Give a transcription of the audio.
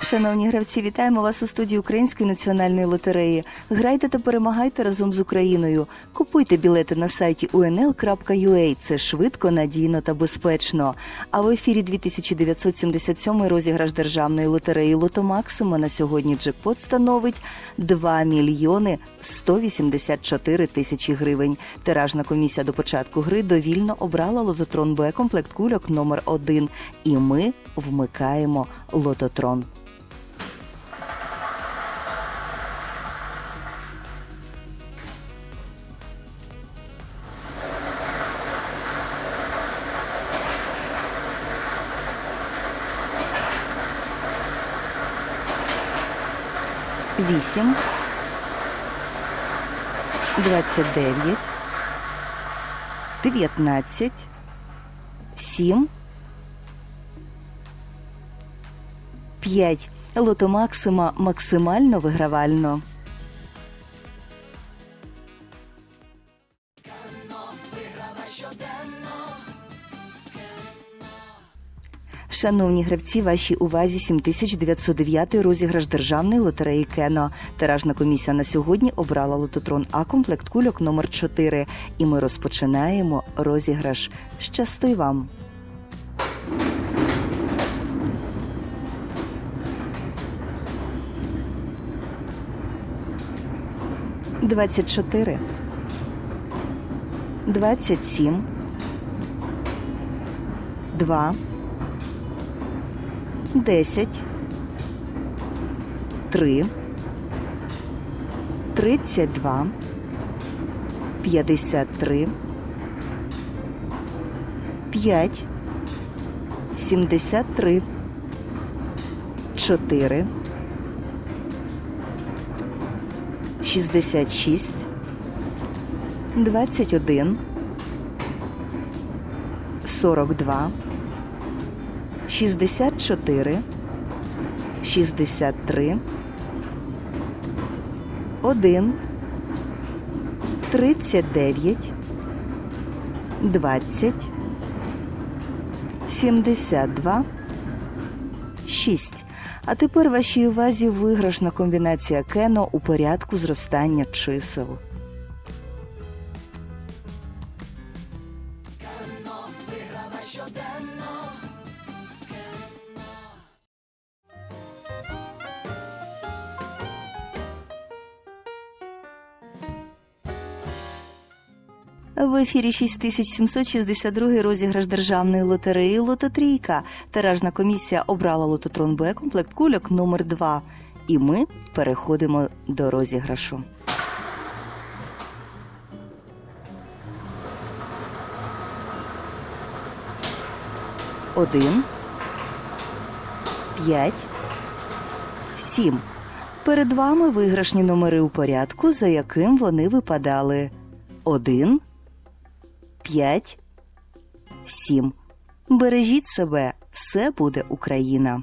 Шановні гравці, вітаємо вас у студії Української національної лотереї. Грайте та перемагайте разом з Україною. Купуйте білети на сайті unl.ua. Це швидко, надійно та безпечно. А в ефірі 2977 розіграш державної лотереї Лото Максима на сьогодні джекпот становить 2 мільйони 184 тисячі гривень. Тиражна комісія до початку гри довільно обрала лототрон Б комплект кульок номер 1 І ми вмикаємо лототрон. Вісім. Двадцять дев'ять. Дев'ятнадцять. Сім. П'ять. Лото Максима максимально вигравально. Шановні гравці, вашій увазі 7909 розіграш державної лотереї Кено. Тиражна комісія на сьогодні обрала лототрон А комплект кульок номер 4 І ми розпочинаємо розіграш. Щасти вам! Двадцять чотири. Двадцять сім. Два. 10, 3, 32, 53, 5, 73, 4, 66, 21, 42, 64, 63, 1, 39, 20, 72, 6. А тепер вашій увазі виграшна комбінація кено у порядку зростання чисел. В ефірі 6762 розіграш державної лотереї Лототрійка. Тиражна комісія обрала лототрон Б комплект кульок номер 2 І ми переходимо до розіграшу. Один. П'ять. Сім. Перед вами виграшні номери у порядку, за яким вони випадали. Один. П'ять. Сім. Бережіть себе, все буде Україна.